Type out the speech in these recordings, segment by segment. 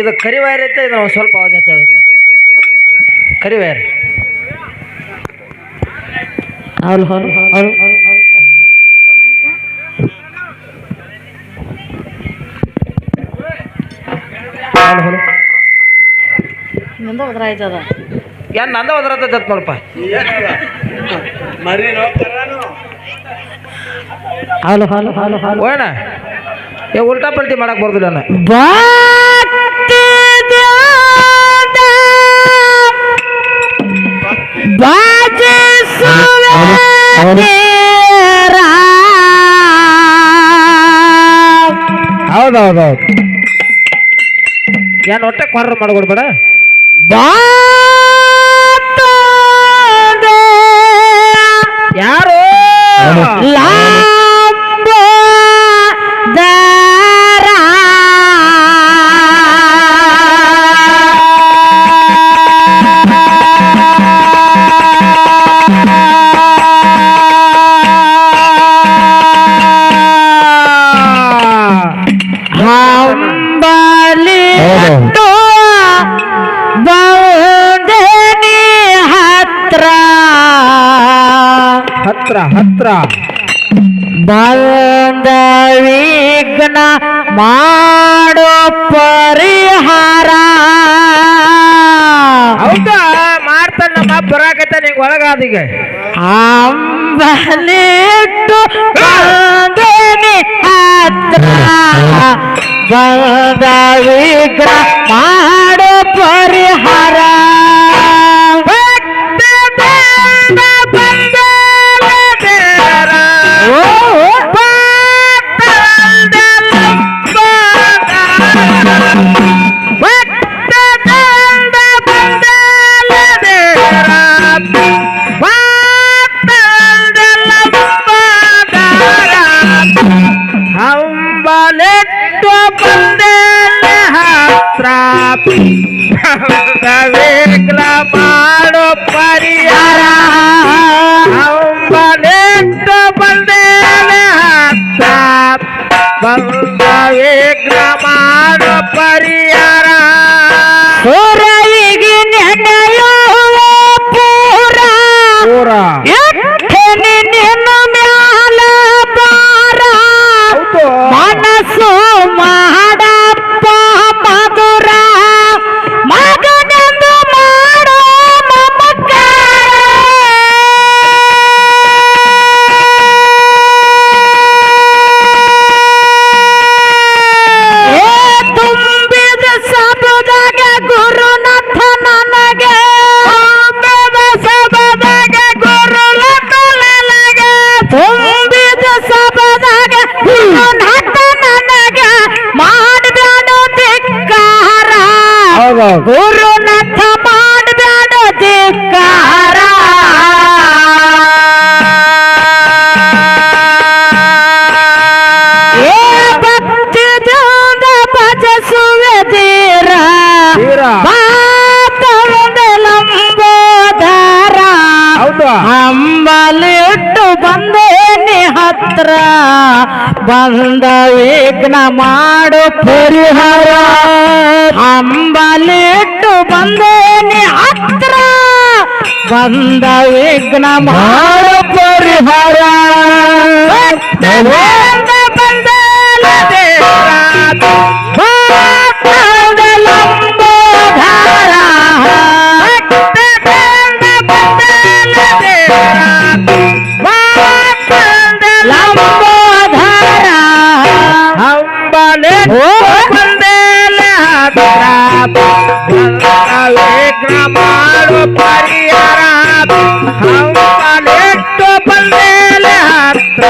ಇದು ಕರಿ ವೈರ್ ಐತೆ ಇದು ಒಂದು ಸ್ವಲ್ಪ ಆವಾಜ್ ಹಚ್ಚೋದಿಲ್ಲ ಕರಿ ವೈರ್ ಏನ್ ನಂದ ಒದರತ್ತ ನೋಡಪ್ಪ. ಹೌದು ಹೌದು ಹೌದು ಹೌದು. ಹೋಗೋಣ ಏ ಉಲ್ಟಾ ಪಲ್ಟಿ ಮಾಡಕ್ ಬರ್ದಿಲ್ಲ ನಾನು. ಹೌದೌದೌದು. ಏನ್ ಹೊಟ್ಟೆ ಕ್ವಾರ್ರ್ ಮಾಡ್ಕೊಡ್ಬೇಡ? ಯಾರು ಹತ್ರ ಹತ್ರ. ಬಂದ ವಿಘ್ನ ಮಾಡೋ ಪರಿಹಾರ. ಹೌದಾ? ಮಾಡ್ತಾನೆ ನಮ್ಮ ಬರಾಕತ್ತ ನಿಂಗೆ ಒಳಗಾದೀಗ. ಅಂಬಲಿಟ್ಟು ಬಂದೇನಿ ಹತ್ರ. ಬಂದ ವಿಘ್ನ ಮಾಡೋ ಪರಿಹಾರ. ತುಂಬಿದ ಸಬದಾಗ ಗುರುನಾಥ ನನಗೆ ಮಾಡಬೇಡ ಧಿಕ್ಕಾರ. ಹೌದೌದು. ಬಂದ ವಿಘ್ನ ಮಾಡು ಪರಿಹಾರ. ಅಂಬಲಿಟ್ಟು ಬಂದೇನಿ ಹತ್ರ ಬಂದ ವಿಘ್ನ ಮಾಡು ಪರಿಹಾರ. ಬಂದ ಬಂದೇಲೆ ಹತ್ರ ವಿಘ್ನ ಮಾಡು ಪರಿಹಾರ. ಹಂಬಲೆಟ್ಟು ಬಂದೇಲೆ ಹತ್ರ.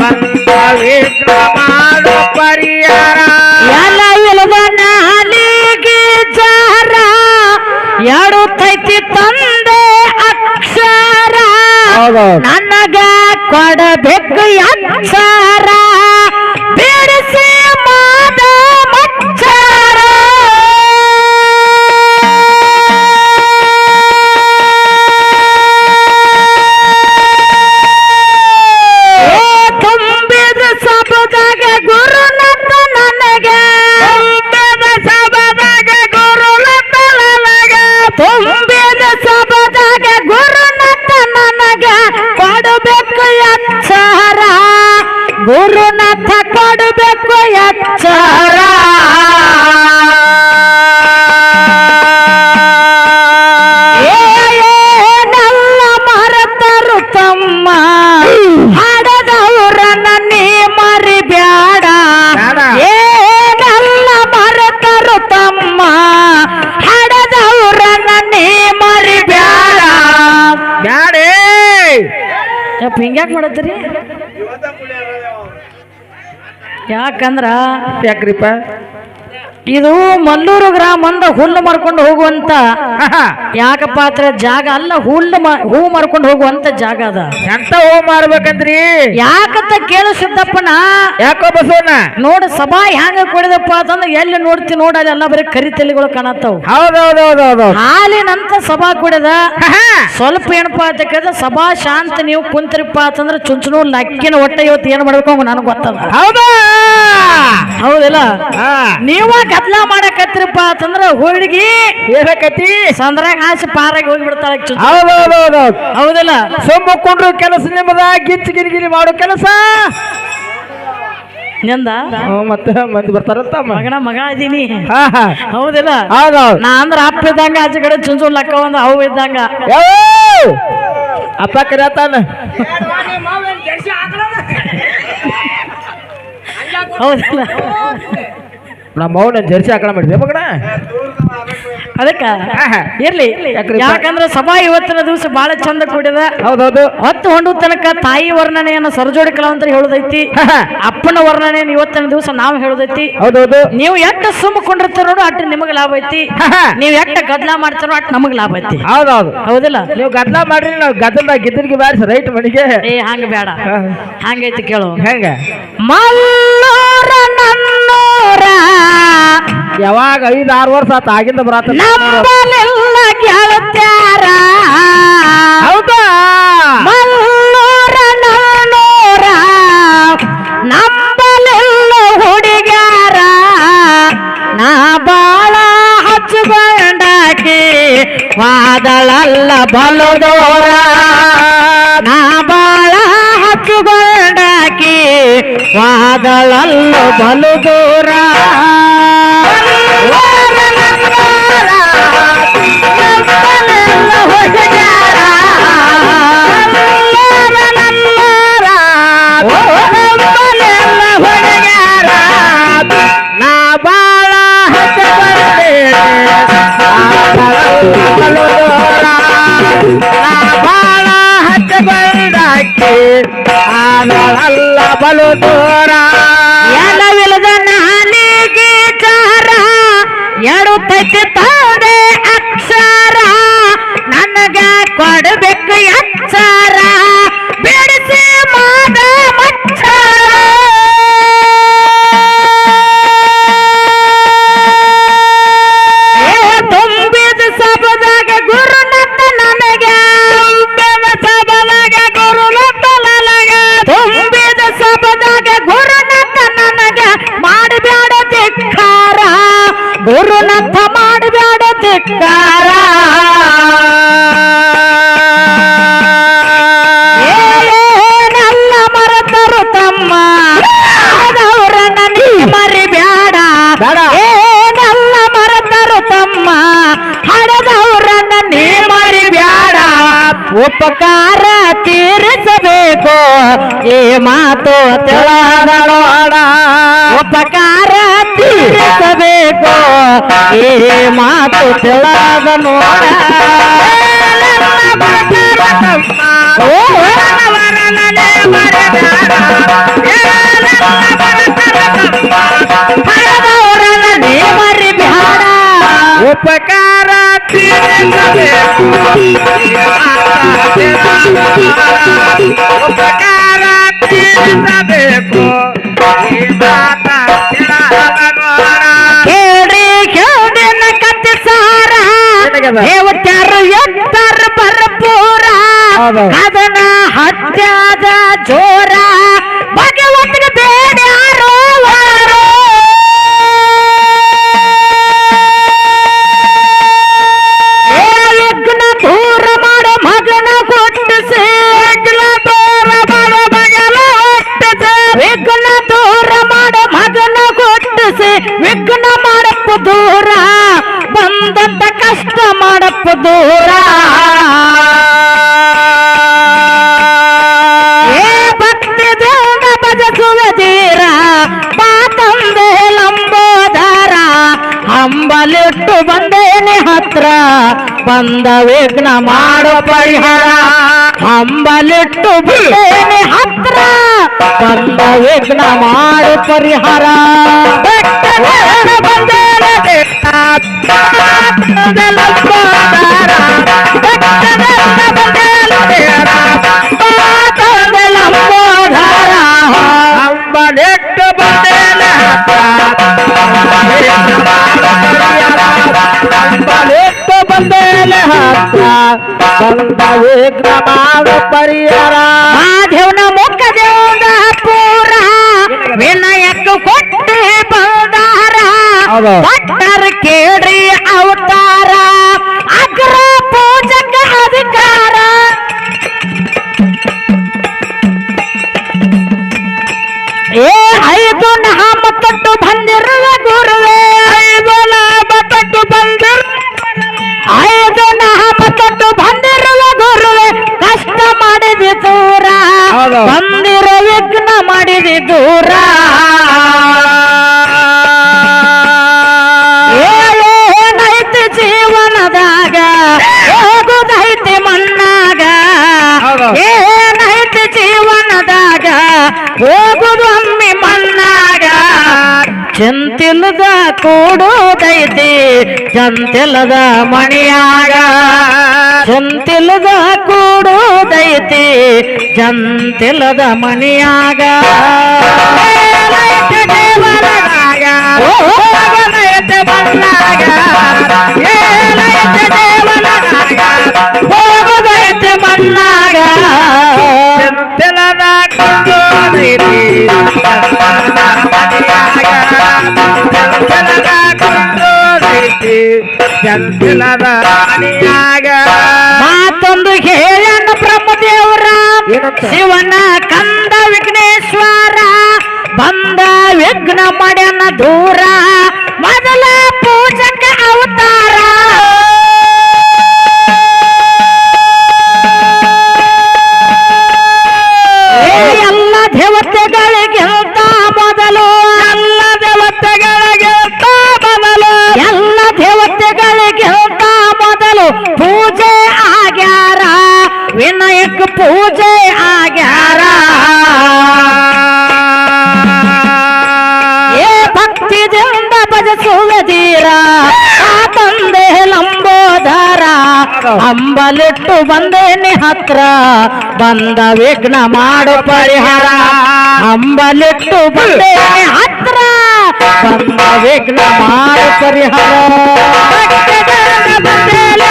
ಬಂದ ವಿಘ್ನ ಮಾಡು ಪರಿಹಾರ. ಎಲ್ಲ ಇಲ್ದ ನಾಲಿಗೆ ಜಾರ. ಎಡುತ್ತೈತಿ ತಂದೆ ಅಕ್ಷರ. ನನಗ ಕೊಡಬೇಕು ಅಕ್ಷರ ಯಾಕಂದ್ರ ಯಾಕ್ರಿಪ್ಪ? ಇದು ಮಲ್ಲೂರು ಗ್ರಾಮ ಅಂದ ಹುಲ್ಲು ಮಾಡ್ಕೊಂಡು ಹೋಗುವಂತ ಯಾಕಪ್ಪ ಹತ್ರ ಜಾಗ ಅಲ್ಲ? ಹುಲ್ಲು ಹೂ ಮಾರ್ಕೊಂಡು ಹೋಗುವಂತ ಜಾಗ ಅದ. ಎಂತ ಹೂ ಮಾರ್ಬೇಕಂದ್ರಿ? ಯಾಕಂತ ಕೇಳು ಸಿದ್ದಪ್ಪನ ಯಾಕೋ ಬಸವಣ್ಣ? ನೋಡ ಸಭಾ ಹೆಂಗ ಕೊಡಿದಪ್ಪ ಅಂತಂದ್ರೆ ಎಲ್ಲಿ ನೋಡ್ತಿ ನೋಡ ಅಲ್ಲಿ ಎಲ್ಲ ಬರೀ ಕರಿ ತಲೆಗಳು ಕಾಣತ್ತಾವ. ಹೌದೌದೌದೌದು. ಹಾಲಿನಂತ ಸಭಾ ಕುಡಿದ. ಸ್ವಲ್ಪ ಏನಪ್ಪ ಅಂತ ಕೇಳಿದ್ರೆ ಸಭಾ ಶಾಂತ ನೀವು ಕುಂತಿರಪ್ಪ ಅಂತಂದ್ರೆ ಚುಂಚುನು ಲಕ್ಕಿನ ಒಟ್ಟ ಇವತ್ತು ಏನ್ ಮಾಡ್ಬೇಕು ನನಗೆ ಗೊತ್ತದ. ಹೌದಾ? ಹೌದಿಲ್ಲ? ನೀವ ಗದ್ಲ ಮಾಡಕತ್ತಿರಪ್ಪ ಅಂತಂದ್ರ ಹುಡುಗಿ ಏನಕತಿ ಸಂದ್ರಾಗ ಹಾಸಿ ಪಾರಾಗಿ ಹೋಗಿ ಬಿಡ್ತಾಳ ಹೌದೌದೌದೌದು ಹೌದಿಲ್ಲ? ಸೊಮ್ಮು ಕೊಂಡ್ರು ಕೆಲಸ ನಿಮ್ಮದ ಗಿಚ್ಚಿ ಗಿರಿ ಮಾಡೋ ಕೆಲಸ? ನಿಂದ? ಹ್ಞೂ, ಮತ್ತೆ ಮಂದಿ ಬರ್ತಾರಂತ ಮ- ಮಗನ ಮಗ ಇದೀನಿ. ಹಾ ಹಾ. ಹೌದಿಲ್ಲ? ಹೌದೌದು ನಾ ಅಂದ್ರ ಅಪ್ಪ ಇದ್ದಂಗ ಆಚೆ ಕಡೆ ಚುಂಚು ಲಕ್ಕ ಒಂದ ಅವು ಇದ್ದಂಗ. ಯಾವ ಅಪ್ಪ ಕರಿಯತಾನ ಹೌದಿಲ್ಲ? ನಮ್ಮ ಮೌನ ಜರ್ಸಿ ಹಾಕೋಣ ಮಾಡಿದ್ವಿ ಮಗಣ ಅದಕ್ಕ. ಇರ್ಲಿ. ಯಾಕಂದ್ರೆ ಸಭಾ ಇವತ್ತಿನ ದಿವಸ ಬಹಳ ಚಂದ ಕೂಡಿದ. ಹೌದೌದು. ಹತ್ತು ಹೊಂಡು ತನಕ ತಾಯಿ ವರ್ಣನೆಯನ್ನು ಸರಜೋಡಿ ಅಂತ ಹೇಳುದೈತಿ. ಅಪ್ಪನ ವರ್ಣನೆಯನ್ನು ಇವತ್ತಿನ ದಿವಸ ನಾವು ಹೇಳುದೈತಿ. ಹೌದೌದು. ನೀವು ಎಷ್ಟು ಸುಮ್ಮಕೊಂಡಿರ್ತಾರ ನೋಡು ಅಟ್ ನಿಮಗೆ ಲಾಭ ಐತಿ. ನೀವು ಎಷ್ಟು ಗದ್ಲ ಮಾಡ್ತಾರೋ ಅಟ್ ನಮಗೆ ಲಾಭ ಐತಿ. ಹೌದೌದು. ಹೌದಿಲ್ಲ? ನೀವು ಗದ್ಲ ಮಾಡ್ರಿ ನಾವು ಗದ್ದಲ ಗಿದ್ದರಿಗೆ ಬಾರಿಸ ರೈಟ್ ಮನಿಗೆ. ಏ ಹಂಗ ಬೇಡ. ಹಂಗೈತಿ ಕೇಳು. ಹೆಂಗ? ಮಲ್ಲೂರ ನನ್ನೂರ ಯಾವಾಗ ಐದು ಆರು ವರ್ಷ ಆತ ಆಗಿಂದ ಬರತ್ತ ನಂಬಲಿಲ್ಲ ಕೇಳುತ್ತಾರ. ಹೌದಾ? ಮಲ್ಲೂರ ನೂರ ನಂಬಲಿಲ್ಲ ಹುಡುಗಾರ ನಾ ಬಾಳ ಹಚ್ಚುಕೊಂಡಾಕಿ ವಾದಳಲ್ಲ ಬಲುದೋರ. ವಾದಳಲ್ಲ ಬಲು ದೂರ ಬಾಳ ಬಾಳ ಹಚ್ಚಬಂದಾಕಿ ಆದಳಲ್ಲ ಬಲು ದೂರ ಗುರುನತ್ತ ಮಾಡಬೇಡ ಧಿಕ್ಕಾರ. ಮರೆತರು ತಮ್ಮ. ಅವರನ್ನ ನೀ ಮರಿಬೇಡ ಬೇಡ. ಏನೆಲ್ಲ ಮರೆತರು ತಮ್ಮ. ಹಡದವರನ್ನ ನೀ ಮರಿಬೇಡ ಉಪಕಾರ ತೀರಿಸಬೇಕು. ಈ ಮಾತು ತಿಳದಳೋಡ ಉಪಕಾರ ತೀರಿಸಬೇಕು ಈ ಮಾತು ತಿಳದ ನೋಡ ಓ ಹಡದವರನ್ನ ನೀ ಮರಿಬೇಡ ಉಪಕಾರ ತೀರಿಸಬೇಕು ಉಪಕಾರ ತೀರಿಸಬೇಕು ದೇವಟ್ಯಾರ ಎತ್ತರ ಭರಪೂರ ಅದನ ಹತ್ಯಾದ ಜೋರ ಭಗವಂತನ ಬೇಡ್ಯಾರೋ ಯಜ್ಞ ದೂರ ಮಾಡೋ ಮಗನ ಕೊಟ್ಟಿಸಿ ಯಜ್ಞ ದೂರ ಮಾಡೋ ಮಗನ ಕೊಟ್ಟಿಸಿ ವಿಘ್ನ ದೂರ ಮಾಡೋ ಮಗನ ಕೊಟ್ಟಿಸಿ ವಿಘ್ನ ಮಾಡಪ್ಪ ದೂರ. ಏ ಭಕ್ತಿ ದೇವ ಭಜಸುವ ತೀರ ಮಾತಂದೆ ಲಂಬೋದರ. ಹಂಬಲಿಟ್ಟು ಬಂದೇನೆ ಹತ್ರ ಬಂದ ವಿಘ್ನ ಮಾಡೋ ಪರಿಹಾರ. ಹಂಬಲಿಟ್ಟು ಬಂದೇನೆ ಹತ್ರ ಬಂದ ವಿಘ್ನ ಮಾಡು ಪರಿಹಾರ. ಬಂದೇನೆ ಬೆಟ್ಟದ ಲಂಬೋದರ ಬೆಟ್ಟದ ಬಂದೇನೆ ಮಾತಂದೆ ಭಟ್ಟರ ಕೇಳ್ರಿ ಅವತಾರ ಅಗ್ರ ಪೂಜಕ ಅಧಿಕಾರ. ಏ ಐದು ನಾಮ ತೊಟ್ಟು ಬಂದಿರುವ ಗುರುವೇ ಐದು ನಾಮ ತೊಟ್ಟು ಬಂದಿರು ಐದು ನಾಮ ತೊಟ್ಟು ಬಂದಿರುವ ಗುರುವೇ ಕಷ್ಟ ಮಾಡಿದೆ ದೂರ. ಬಂದಿರ ಬಂದಿರೋ ವಿಘ್ನ ಮಾಡಿದೆ ದೂರ. ಹೋಗುದು ಒಮ್ಮೆ ಮಣ್ಣಾಗ ಚಿಂತಿಲ್ಲದ ಕೂಡೋದೈತಿ ಚಂತಿಲ್ಲದ ಮಣಿಯಾಗ ಚಂತಿಲ್ಲದ ಕೂಡೋದೈತಿ ಚಂತಿಲ್ಲದ ಮಣಿಯಾಗ ಹೋಗುದೈತೆ ಮಣ್ಣಾಗ. ಏಲೈತೆ ಮಾತೊಂದು ಹೇಳಣ್ಣ ಬ್ರಹ್ಮದೇವರ? ಶಿವನ ಕಂದ ವಿಘ್ನೇಶ್ವರ. ಬಂದ ವಿಘ್ನ ಮಾಡ್ಯನ ದೂರ. ಅಂಬಲಿಟ್ಟು ಬಂದೇನೆ ಹತ್ರ. ಬಂದ ವಿಘ್ನ ಮಾಡು ಪರಿಹಾರ. ಅಂಬಲಿಟ್ಟು ಬಂದೇನೆ ಹತ್ರ. ಬಂದ ವಿಘ್ನ ಮಾಡು ಪರಿಹಾರ. ಭಕ್ತಜನ ಬಂದೇಲೆ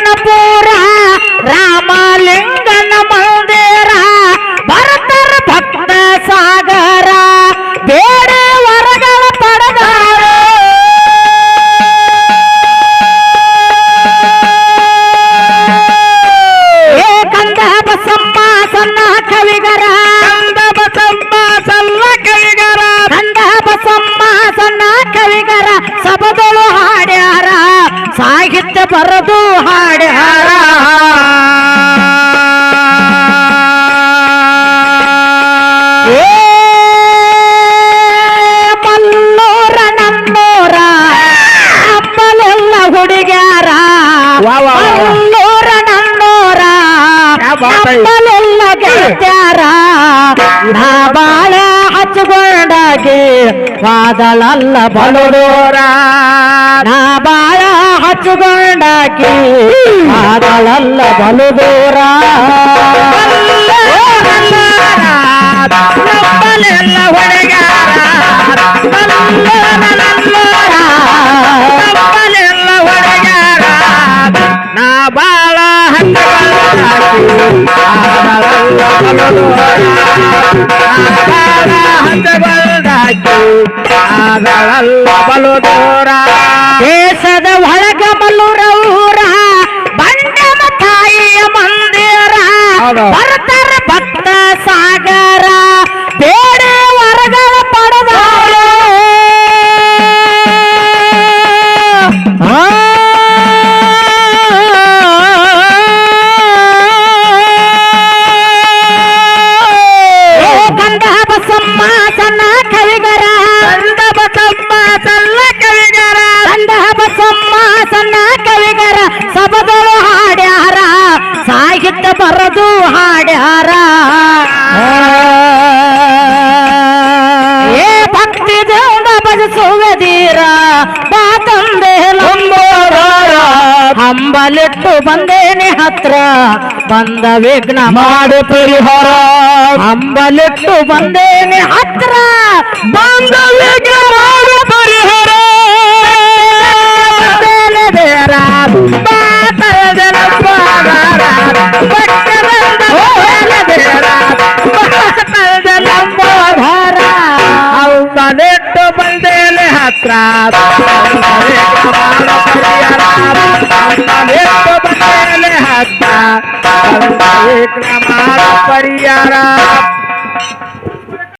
ಅಮ್ಮಲೆಲ್ಲ ಗೆಳತ್ಯಾರ ಬಾಳ ಹಚ್ಕೊಂಡಾಗಿ ವಾದಳಲ್ಲ ಬಲುಡೋರ ನಾ ಬಾಳ ಹಚ್ಕೊಂಡಾಗಿ ಕಾದಲಲ್ಲ ಬಲುದೂರ ನಮ್ಮಲೆಲ್ಲ ಹುಡುಗ್ಯಾರ ದೇಶದ ಒಳಗ ಮಲ್ಲೂರ ಊರ ಬಂಡಮ ತಾಯಿಯ ಮಂದಿರ ಬಂದ ವಿಘ್ನ ಮಾಡು ಪರಿಹಾರ. ಹಂಬಲಿಟ್ಟು ಬಂದೇನೆ ಹತ್ರ. ಬಂದ ವಿಘ್ನ ಮಾಡು ಪರಿಹಾರ. ಬಂದೇನೆ ಬೇರ. ಬಾತರದ ನಂಬಾರ ಬಟ್ಟರಂದ ಹೋಗಲ ಬೇರ. ಬಾತರದ ನಂಬೋಧಾರ ಅವನೆಟ್ಟು ಬಂದೇನೆ परियारा।